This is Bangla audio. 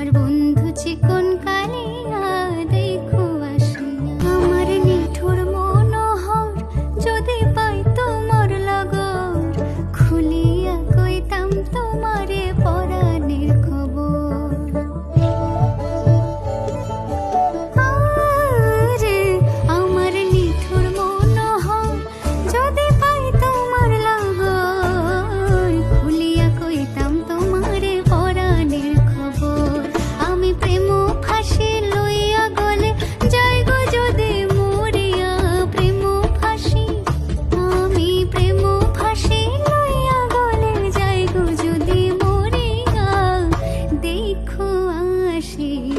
আমার বন্ধু চিকন ছি